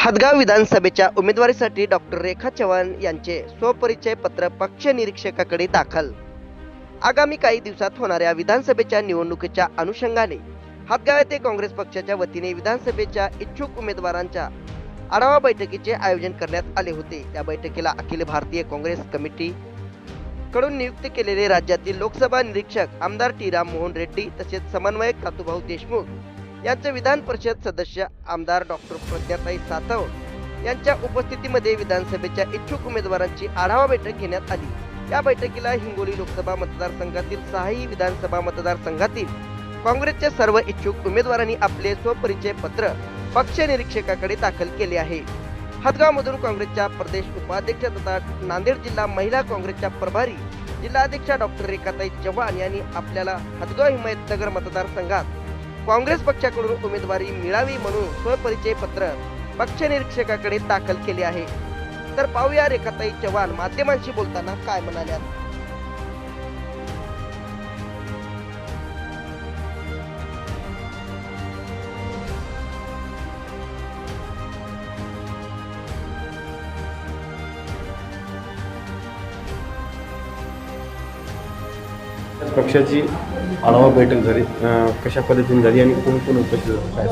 हदगाव विधानसभेच्या उमेदवारीसाठी डॉक्टर रेखा चव्हाण यांचे स्वपरिचय पत्र पक्ष निरीक्षकाकडे दाखल. आगामी काही दिवसात होणाऱ्या विधानसभेच्या निवडणुकीच्या अनुषंगाने हदगाव येथे काँग्रेस पक्षाच्या वतीने विधानसभेच्या इच्छुक उमेदवारांच्या आढावा बैठकीचे आयोजन करण्यात आले होते. या बैठकीला अखिल भारतीय काँग्रेस कमिटी कडून नियुक्त केलेले राज्यातील लोकसभा निरीक्षक आमदार टी. राम मोहन रेड्डी तसेच समन्वयक तातूभाऊ देशमुख यांचं विधान परिषद सदस्य आमदार डॉक्टर प्रज्ञाताई सातव यांच्या उपस्थितीमध्ये विधानसभेच्या इच्छुक उमेदवारांची आढावा बैठक घेण्यात आली. या बैठकीला हिंगोली लोकसभा मतदारसंघातील सहाही विधानसभा मतदारसंघातील काँग्रेसच्या सर्व इच्छुक उमेदवारांनी आपले स्वपरिचय पत्र पक्ष निरीक्षकाकडे दाखल केले आहे. हदगावमधून काँग्रेसच्या प्रदेश उपाध्यक्ष तथा नांदेड जिल्हा महिला काँग्रेसच्या प्रभारी जिल्हाध्यक्षा डॉक्टर रेखाताई चव्हाण यांनी आपल्याला हदगाव हिमायतनगर मतदारसंघात काँग्रेस पक्षाकडून उमेदवारी मिळावी म्हणून स्वपरिचय पत्र पक्ष निरीक्षकाकडे दाखल केले आहे. तर पाहूया रेखाताई चव्हाण माध्यमांशी बोलताना काय म्हणाल्या पक्षाची आढावा बैठक झाली. कशा पद्धतीने झाली आणि कोण कोण उपस्थित काय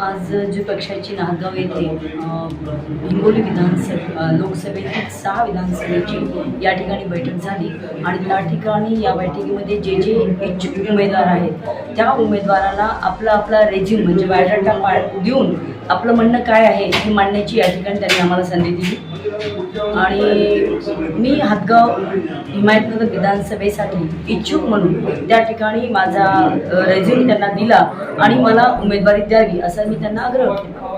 आज जी पक्षाची नांदगाव येथे हिंगोली विधानसभा लोकसभेची लोकसभेतील सहा विधानसभेची या ठिकाणी बैठक झाली आणि त्या ठिकाणी या बैठकीमध्ये जे जे इच्छुक उमेदवार आहेत त्या उमेदवाराला आपला आपला रेझ्यूम म्हणजे बायोडाटा देऊन आपलं म्हणणं काय आहे हे मांडण्याची या ठिकाणी त्यांनी आम्हाला संधी दिली. आणि मी हातगाव हिमायतनगर विधानसभेसाठी इच्छुक म्हणून त्या ठिकाणी माझा रेझ्युम त्यांना दिला आणि मला उमेदवारी द्यावी असा मी त्यांना आग्रह केला.